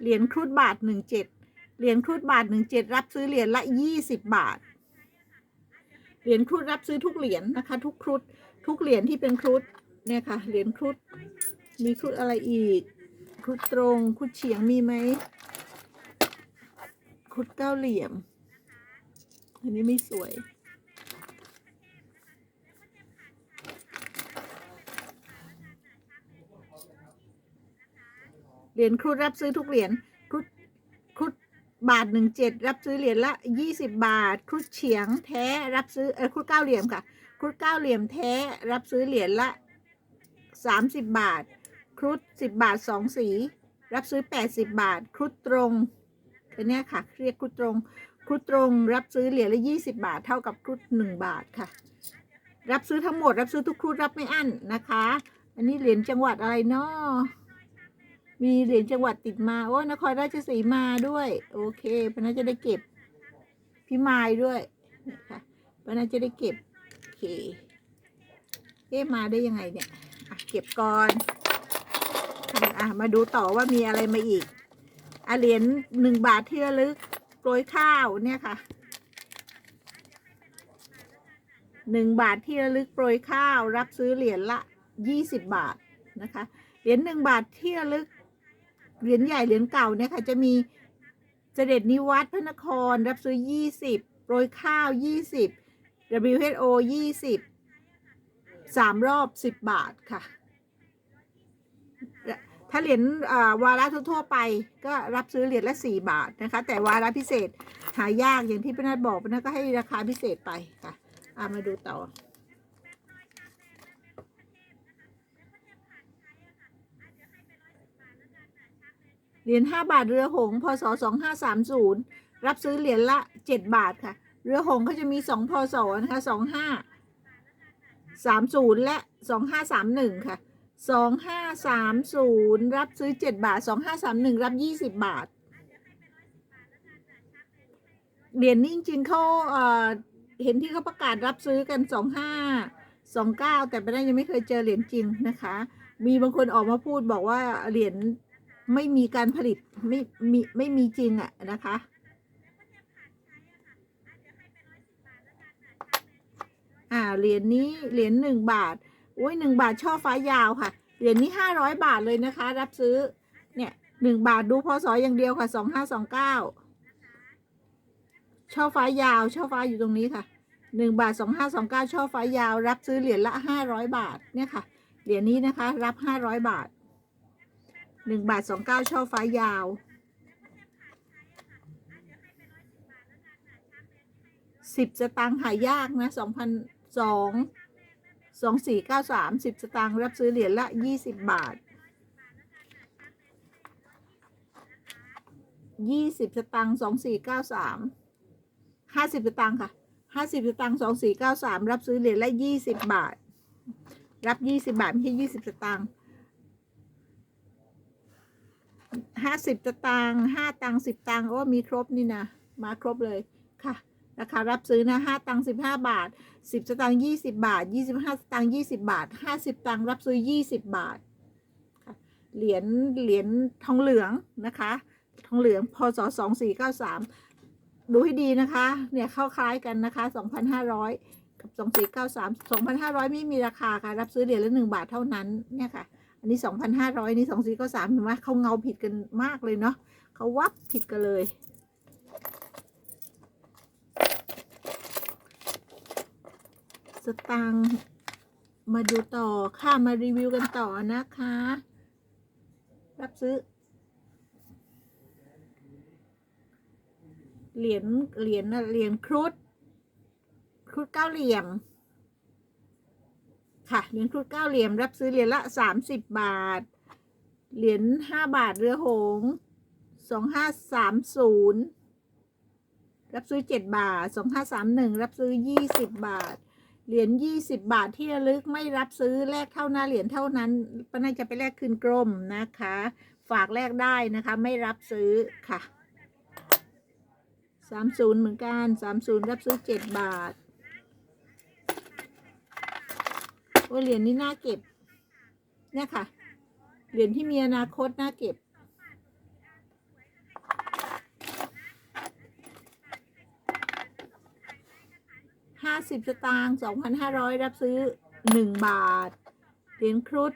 เหรียญครุฑบาทหนึ่งเจ็ดเหรียญครุฑบาทหนึ่งเจ็ดรับซื้อเหรียญละยี่สิบบาท เหรียญครุฑรับซื้อทุกเหรียญนะคะ ทุกครุฑทุกเหรียญที่เป็นครุฑเนี่ยค่ะ เหรียญครุฑมีครุฑอะไรอีก ครุฑตรงครุฑเฉียงมีไหมครุฑเก้าเหลี่ยม อันนี้ไม่สวย เหรียญครุฑรับซื้อทุกเหรียญครุฑครุฑบาทหนึ่งเจ็ดรับซื้อเหรียญละยี่สิบบาท ครุฑเฉียงแท้รับซื้อเออครุฑเก้าเหลี่ยมค่ะ ครุฑเก้าเหลี่ยมแท้รับซื้อเหรียญละสามสิบบาท ครุฑสิบบาทสองสี รับซื้อแปดสิบบาท ครุฑตรงอันนี้ค่ะเรียกครุฑตรงครุฑตรงรับซื้อเหรียญละยี่สิบาท เท่ากับครุฑหนึ่งบาทค่ะ รับซื้อทั้งหมด รับซื้อทุกครุฑรับไม่อั้นนะคะ อันนี้เหรียญจังหวัดอะไรเนาะ มีเหรียญจังหวัดติดมา โอ้นครราชสีมาด้วย โอเคพนันจะได้เก็บ พี่มายด้วยนี่ค่ะพนันจะได้เก็บ โอเคเอ๊มาได้ยังไงเนี่ยเก็บก่อนอะมาดูต่อว่ามีอะไรมาอีกอะเหรียญหนึ่งบาทที่ระลึกโปรยข้าวเนี่ยค่ะหนึ่งบาทที่ระลึกโปรยข้าว รับซื้อเหรียญละยี่สิบบาทนะคะ เหรียญหนึ่งบาทที่ระลึก เหรียญใหญ่เหรียญเก่าเนี่ยค่ะ จะมีเสด็จนิวัตรพระนครรับซื้อยี่สิบโปรยข้าวยี่สิบ WHO ยี่สิบสามรอบสิบบาทค่ะ ถ้าเหรียญวาระทั่วๆไป ก็รับซื้อเหรียญละสี่บาทนะคะ แต่วาระพิเศษหายากอย่างที่พี่นัทบอกพี่นัทก็ให้ราคาพิเศษไปค่ะอามาดูต่อ เหรียญห้าบาทเรือหงพศสองห้าสามศูนย์รับซื้อเหรียญละเจ็ดบาทค่ะ เรือหงเขาจะมีสองพศนะคะสองห้าสามศูนย์และสองห้าสามหนึ่งค่ะสองห้าสามศูนย์รับซื้อเจ็ดบาทสองห้าสามหนึ่งรับยี่สิบบาท เหรียญนี้จริงๆเขาเเห็นที่เขาประกาศรับซื้อกันสองห้าสองเก้าแต่ไปได้ยังไม่เคยเจอเหรียญจริงนะคะ มีบางคนออกมาพูดบอกว่าเหรียญ ไม่มีการผลิตไม่มีไม่มีจริงอะนะคะ อ่าเหรียญนี้เหรียญหนึ่งบาทโอ้ยหนึ่งบาทช่อฟ้ายาวค่ะ เหรียญนี้ห้าร้อยบาทเลยนะคะ รับซื้อ เนี่ยหนึ่งบาทดูพศอย่างเดียวค่ะสองห้าสองเก้าช่อฟ้ายาว ช่อฟ้าอยู่ตรงนี้ค่ะหนึ่งบาทสองห้าสองเก้าช่อฟ้ายาว รับซื้อเหรียญละห้าร้อยบาทเนี่ยค่ะเหรียญนี้นะคะ รับห้าร้อยบาท หนึ่งบาทสองเก้าช่อฟ้ายาวสิบสตางค์หายากนะสองพันสองสองสี่เก้าสามสิบสตางค์รับซื้อเหรียญละยี่สิบบาทยี่สิบสตางค์สองสี่เก้าสามห้าสิบสตางค์ค่ะห้าสิบสตางค์สองสี่เก้าสามรับซื้อเหรียญละยี่สิบบาท รับยี่สิบาท ไม่ใช่ยี่สิบสตางค์ ห้าสิบตางห้าตังสิบตังโอ้มีครบนี่นะมาครบเลยค่ะราคารับซื้อนะห้าตังสิบห้าบาทสิบสตางค์ยี่สิบาทยี่สิบห้าสตางค์ยี่สิบาทห้าสิบตังรับซื้อยี่สิบบาทค่ะเหรียญเหรียญทองเหลืองนะคะ ทองเหลืองพศสองสี่เก้าสามดูให้ดีนะคะ เนี่ยเข้าคล้ายกันนะคะสองพันห้าร้อยกับสองสี่เก้าสามสองพันห้าร้อยไม่มีราคาค่ะ รับซื้อเหรียญละหนึ่งบาทเท่านั้นเนี่ยค่ะ อันนี้สองพันห้าร้อยนี่สองสี่เก้าสามเห็นไหมเขาเงาผิดกันมากเลยเนาะเขาวับผิดกันเลย สตางค์มาดูต่อค่ะมารีวิวกันต่อนะคะ รับซื้อ เหรียญเหรียญน่ะเหรียญครุฑครุฑเก้าเหลี่ยม ค่ะ เหรียญครุฑเก้าเหลี่ยมรับซื้อเหรียญละสามสิบบาท เหรียญห้าบาทเรือหงสองห้าสามศูนย์รับซื้อเจ็ดบาทสองห้าสามหนึ่งรับซื้อยี่สิบบาท เหรียญยี่สิบบาทที่ระลึกไม่รับซื้อแลกเท่าหน้าเหรียญเท่านั้นป้าน่าจะไปแลกคืนกรมนะคะ ฝากแลกได้นะคะไม่รับซื้อค่ะสามศูนย์เหมือนกันสามศูนย์รับซื้อเจ็ดบาท ว่าเหรียญนี้น่าเก็บ เนี่ยค่ะ เหรียญที่มีอนาคตน่าเก็บ ห้าสิบสตางค์สองพันห้าร้อยรับซื้อหนึ่งบาท เหรียญครุฑ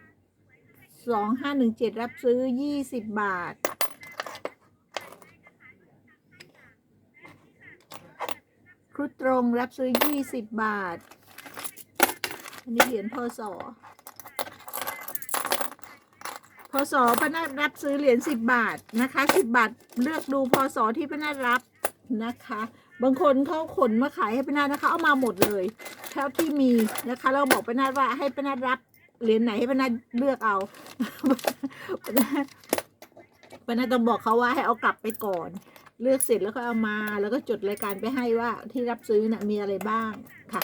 สองห้าหนึ่งเจ็ดรับซื้อยี่สิบบาทครุฑตรงรับซื้อยี่สิบบาท อันนี้เหรียญพศพศพนักรับซื้อเหรียญสิบบาทนะคะสิบบาทเลือกดูพศที่พนักรับนะคะ บางคนเขาขนมาขายให้พนักนะคะเอามาหมดเลยเท่าที่มีนะคะ เราบอกพนักว่าให้พนักรับเหรียญไหนให้พนักเลือกเอาพนักพนักต้องบอกเขาว่าให้เอากลับไปก่อนเลือกเสร็จแล้วก็เอามาแล้วก็จดรายการไปให้ว่าที่รับซื้อน่ะมีอะไรบ้างค่ะ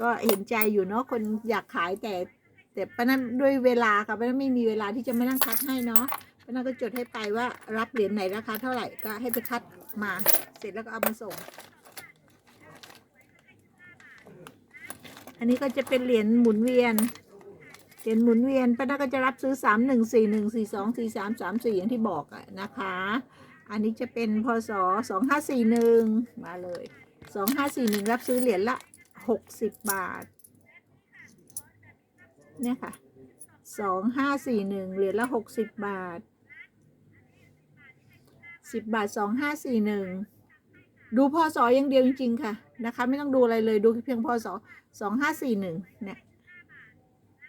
ก็เห็นใจอยู่เนาะคนอยากขายแต่ แต่ป้านั้นด้วยเวลาค่ะป้านั้นไม่มีเวลาที่จะมานั่งคัดให้เนาะป้านั้นก็จดให้ไปว่ารับเหรียญไหนราคาเท่าไหร่ก็ให้ไปคัดมาเสร็จแล้วก็เอามาส่ง อันนี้ก็จะเป็นเหรียญหมุนเวียนเหรียญหมุนเวียนป้านั้นก็จะรับซื้อสามหนึ่งสี่หนึ่งสี่สองสี่สามสามสี่อย่างที่บอกอะนะคะ อันนี้จะเป็นพศสองห้าสี่หนึ่งมาเลยสองห้าสี่หนึ่งรับซื้อเหรียญละ หกสิบบาท เนี่ยค่ะสองห้าสี่หนึ่งเหรียญละหกสิบบาทสิบบาทสองห้าสี่หนึ่งดูพศอย่างเดียวจริง ๆ ค่ะ นะคะ ไม่ต้องดูอะไรเลยดูเพียงพศสองห้าสี่หนึ่งเนี่ย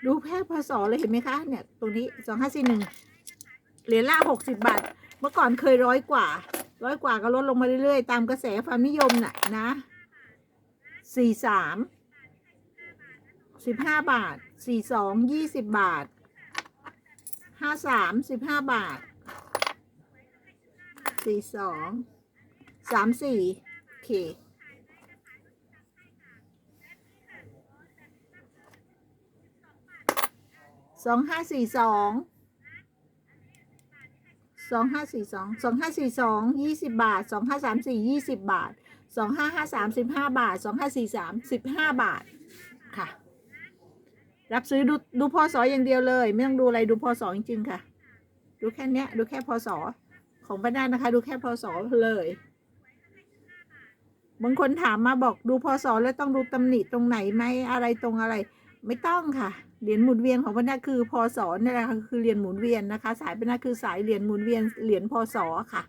ดูแค่พศเลยเห็นไหมคะเนี่ยตรงนี้สองห้าสี่หนึ่งเหรียญละหกสิบบาท เมื่อก่อนเคยร้อยกว่า ร้อยกว่าก็ลดลงมาเรื่อยๆ ตามกระแสความนิยมน่ะนะ สี่สามสิบห้าบาทสี่สองยี่สิบบาทห้าสามสิบห้าบาทสี่สองสามสี่โอเคสองห้าสี่สอง สองห้าสี่สองสองห้าสี่สองยี่สิบบาทสองห้าสามสี่ยี่สิบบาทสองห้าห้าสามสิบห้าบาทสองห้าสี่สามสิบห้าบาทค่ะ รับซื้อดูดูพศอย่างเดียวเลย ไม่ต้องดูอะไรดูพศจริงๆค่ะ ดูแค่เนี้ย ดูแค่พศของป้าด้านนะคะ ดูแค่พศเลยบางคนถามมาบอกดูพศแล้วต้องดูตำหนิตรงไหนไหมอะไรตรงอะไร ไม่ต้องค่ะเหรียญหมุนเวียนของพนักคือพศนี่แหละค่ะคือเหรียญหมุนเวียนนะคะ สายพนักคือสายเหรียญหมุนเวียนเหรียญพศค่ะ